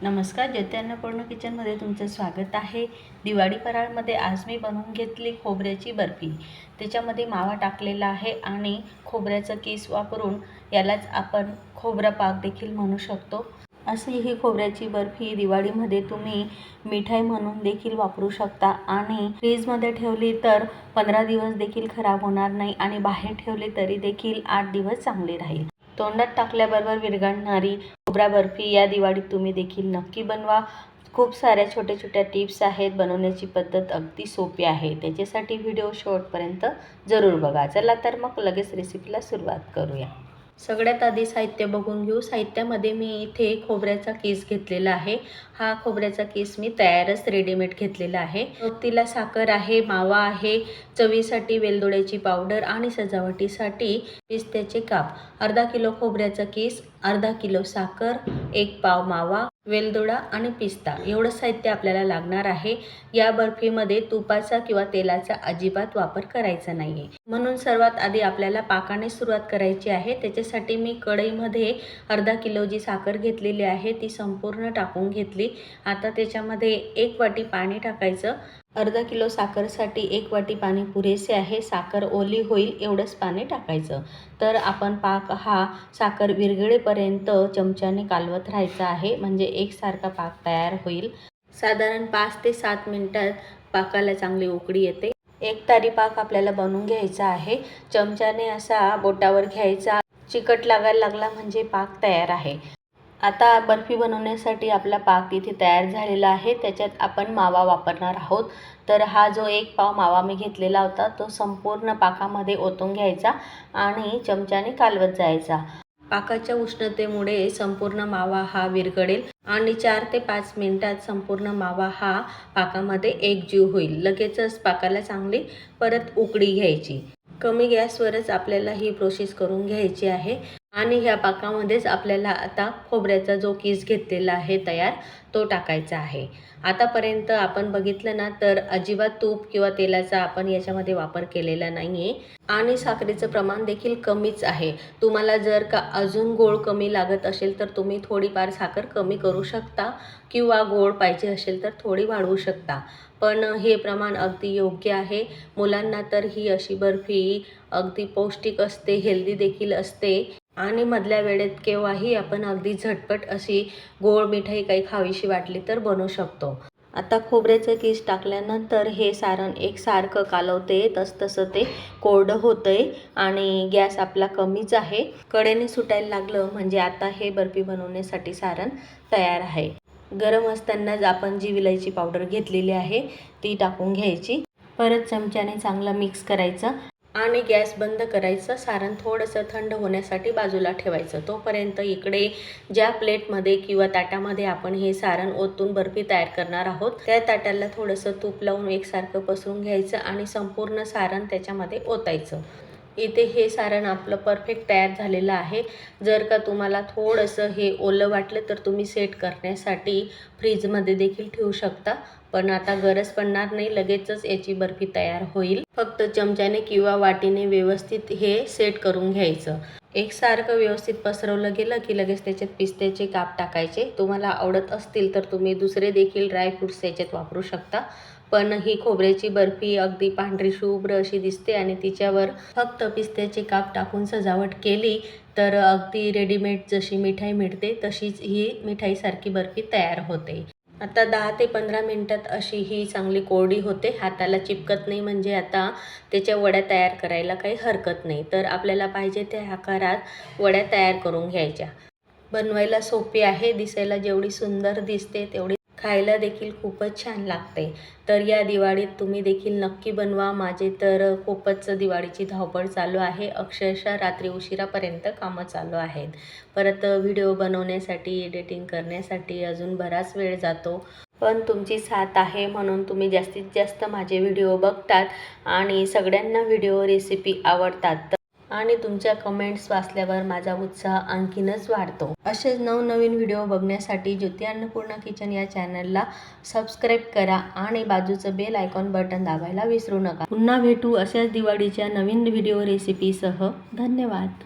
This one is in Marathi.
नमस्कार ज्योत्यान्नपूर्ण किचनमध्ये तुमचं स्वागत आहे. दिवाळी फराळमध्ये आज मी बनवून घेतली खोबऱ्याची बर्फी. त्याच्यामध्ये मावा टाकलेला आहे आणि खोबऱ्याचं केस वापरून यालाच आपण खोबरा पाक देखील म्हणू शकतो. अशी ही खोबऱ्याची बर्फी दिवाळीमध्ये तुम्ही मिठाई म्हणून देखील वापरू शकता आणि फ्रीजमध्ये ठेवली तर पंधरा दिवस देखील खराब होणार नाही आणि बाहेर ठेवली तरी देखील आठ दिवस चांगली राहील. तोंडात टाकल्याबरोबर विरघळणारी खोबरा बर्फी या दिवाळीत तुम्ही देखील नक्की बनवा. खूप साऱ्या छोट्या छोट्या टिप्स आहेत बनवण्याची पद्धत अगदी सोपी आहे. त्याच्यासाठी व्हिडिओ शॉर्टपर्यंत जरूर बघा. चला तर मग लगेच रेसिपीला सुरुवात करूया. सगळ्यात आधी साहित्य बघून घेऊ. साहित्यामध्ये मी इथे खोबऱ्याचा केस घेतलेला आहे. हा खोबऱ्याचा केस मी तयारच रेडीमेड घेतलेला आहे. तिला साखर आहे मावा आहे चवीसाठी वेलदोड्याची पावडर आणि सजावटीसाठी पिस्त्याचे काप. अर्धा किलो खोबऱ्याचा केस अर्धा किलो साखर एक पाव मावा वेलदोडा आणि पिस्ता एवढं साहित्य आपल्याला लागणार आहे. या बर्फीमध्ये तुपाचा किंवा तेलाचा अजिबात वापर करायचा नाही आहे म्हणून सर्वात आधी आपल्याला पाकाने सुरुवात करायची आहे. त्याच्यासाठी मी कढईमध्ये अर्धा किलो जी साखर घेतलेली आहे ती संपूर्ण टाकून घेतली. आता त्याच्यामध्ये एक वाटी पाणी टाकायचं. अर्धा किलो साखरसाठी एक वाटी पाणी पुरेसे आहे. साखर ओली होईल एवढंच पाणी टाकायचं. तर आपण पाक हा साखर विरघळेपर्यंत चमच्याने कालवत राहायचा आहे. म्हणजे एकसारखा पाक तयार होईल. साधारण पाच ते सात मिनटात पाकाला चांगली उकडी येते. एक तारी पाक आपल्याला बनवून घ्यायचा आहे. चमच्याने असा बोटावर घ्यायचा. चिकट लागायला लागला म्हणजे पाक तयार आहे. आता बर्फी बनवण्यासाठी आपला पाक इथे तयार झालेला आहे. त्याच्यात आपण मावा वापरणार आहोत. तर हा जो एक पाव मावा मी घेतलेला होता तो संपूर्ण पाकामध्ये ओतून घ्यायचा आणि चमच्याने कालवत जायचा. पाकाच्या उष्णतेमुळे संपूर्ण मावा हा विरघळेल आणि चार ते पाच मिनिटात संपूर्ण मावा हा पाकामध्ये एकजीव होईल. लगेचच पाकाला चांगली परत उकडी घ्यायची. कमी गॅसवरच आपल्याला ही प्रोसेस करून घ्यायची आहे. आणि ह्या पाकामध्येच आपल्याला आता खोबऱ्याचा जो किस घेतलेला आहे तयार तो टाकायचा आहे. आतापर्यंत आपण बघितलं ना तर अजिबात तूप किंवा तेलाचा आपण याच्यामध्ये वापर केलेला नाही आहे आणि साखरेचं प्रमाण देखील कमीच आहे. तुम्हाला जर का अजून गोड कमी लागत असेल तर तुम्ही थोडीफार साखर कमी करू शकता किंवा गोड पाहिजे असेल तर थोडी वाढवू शकता. पण हे प्रमाण अगदी योग्य आहे. मुलांना तर ही अशी बर्फी अगदी पौष्टिक असते हेल्दी देखील असते. आणि मधल्या वेळेत केव्हाही आपण अगदी झटपट अशी गोड मिठाई काही खावीशी वाटली तर बनवू शकतो. आता खोबऱ्याचं किस टाकल्यानंतर हे सारण एक सारखं कालवते तसतसं ते कोरडं होतंय आणि गॅस आपला कमीच आहे. कडेने सुटायला लागलं म्हणजे आता हे बर्फी बनवण्यासाठी सारण तयार आहे. गरम असतानाच आपण जी विलायची पावडर घेतलेली आहे ती टाकून घ्यायची. परत चमच्याने चांगलं मिक्स करायचं. आणि गॅस बंद करायचं सारण थोडंसं थंड होण्यासाठी बाजूला ठेवायचं. तोपर्यंत इकडे ज्या प्लेटमध्ये किंवा ताटामध्ये आपण हे सारण ओतून बर्फी तयार करणार आहोत त्या ताटाला थोडंसं तूप लावून एकसारखं पसरून घ्यायचं आणि संपूर्ण सारण त्याच्यामध्ये ओतायचं. इथे हे सारण आपलं परफेक्ट तयार झालेलं आहे. जर का तुम्हाला थोडंसं हे ओलं वाटलं तर तुम्ही सेट करण्यासाठी फ्रीजमध्ये देखील ठेवू शकता. पण आता गरज पडणार नाही लगेचच याची बर्फी तयार होईल. फक्त चमच्याने किंवा वाटीने व्यवस्थित हे सेट करून घ्यायचं. एकसारखं व्यवस्थित पसरवलं गेलं की लगेच त्याच्यात पिस्त्याचे काप टाकायचे. तुम्हाला आवडत असतील तर तुम्ही दुसरे देखील ड्रायफ्रूट्स याच्यात वापरू शकता. पण ही खोबऱ्याची बर्फी अगदी पांढरी शुभ्र अशी दिसते आणि तिच्यावर फक्त पिस्त्याचे काप टाकून सजावट केली तर अगदी रेडीमेड जशी मिठाई मिळते तशीच ही मिठाईसारखी बर्फी तयार होते. आता दहा ते पंधरा मिनटात अशी ही चांगली कोरडी होते. हाताला चिपकत नाही म्हणजे आता त्याच्या वड्या तयार करायला काही हरकत नाही. तर आपल्याला पाहिजे त्या आकारात वड्या तयार करून घ्यायच्या. बनवायला सोपी आहे दिसायला जेवढी सुंदर दिसते तेवढी खायला देखील खूपच छान लागते. तर या दिवाळीत तुम्ही देखील नक्की बनवा. माझे तर खूपच दिवाळीची धावपळ चालू आहे. अक्षरशः रात्री उशिरापर्यंत कामं चालू आहेत. परत व्हिडिओ बनवण्यासाठी एडिटिंग करण्यासाठी अजून बराच वेळ जातो. पण तुमची साथ आहे म्हणून तुम्ही जास्तीत जास्त माझे व्हिडिओ बघतात आणि सगळ्यांना व्हिडिओ रेसिपी आवडतात. आणि तुमच्या कमेंट्स वाचल्यावर माझा उत्साह आणखीनच वाढतो. असेच नवनवीन व्हिडिओ बघण्यासाठी ज्योती अन्नपूर्णा किचन या चॅनलला सबस्क्राईब करा आणि बाजूचं बेल आयकॉन बटन दाबायला विसरू नका. पुन्हा भेटू अशाच दिवाळीच्या नवीन व्हिडिओ रेसिपीसह धन्यवाद.